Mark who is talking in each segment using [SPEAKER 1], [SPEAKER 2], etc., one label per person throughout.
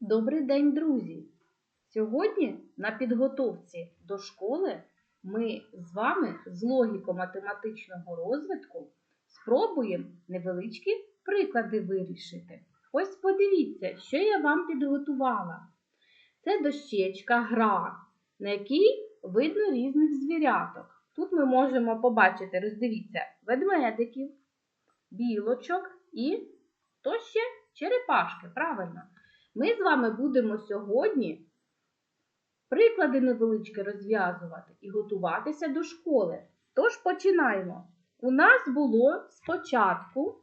[SPEAKER 1] Добрий день, друзі! Сьогодні на підготовці до школи ми з вами з логіко-математичного розвитку спробуємо невеличкі приклади вирішити. Ось подивіться, що я вам підготувала. Це дощечка, гра, на якій видно різних звіряток. Тут ми можемо побачити, роздивіться, ведмедиків, білочок і то ще черепашки, правильно. Ми з вами будемо сьогодні приклади невеличкі розв'язувати і готуватися до школи. Тож починаємо. У нас було спочатку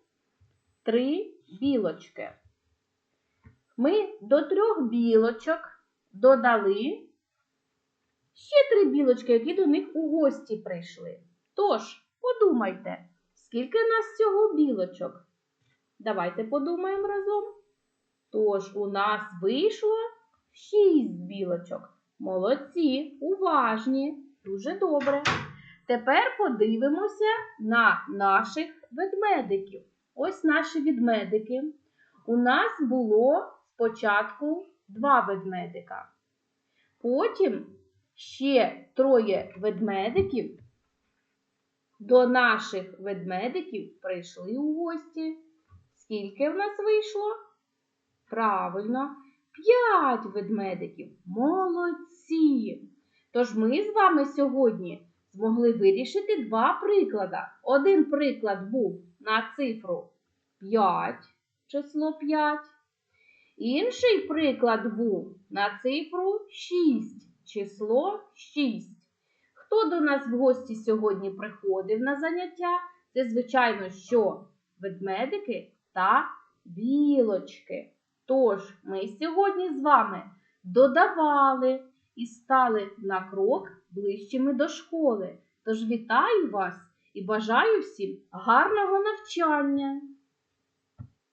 [SPEAKER 1] три білочки. Ми до трьох білочок додали ще три білочки, які до них у гості прийшли. Тож, подумайте, скільки в нас всього білочок? Давайте подумаємо разом. Тож у нас вийшло шість білочок. Молодці, уважні, дуже добре. Тепер подивимося на наших ведмедиків. Ось наші ведмедики. У нас було спочатку два ведмедика. Потім ще троє ведмедиків. До наших ведмедиків прийшли у гості. Скільки в нас вийшло? Правильно, п'ять ведмедиків. Молодці! Тож ми з вами сьогодні змогли вирішити два приклади. Один приклад був на цифру 5, число 5. Інший приклад був на цифру 6, число 6. Хто до нас в гості сьогодні приходив на заняття? Це, звичайно, що ведмедики та білочки. Тож ми сьогодні з вами додавали і стали на крок ближчими до школи. Тож вітаю вас і бажаю всім гарного навчання!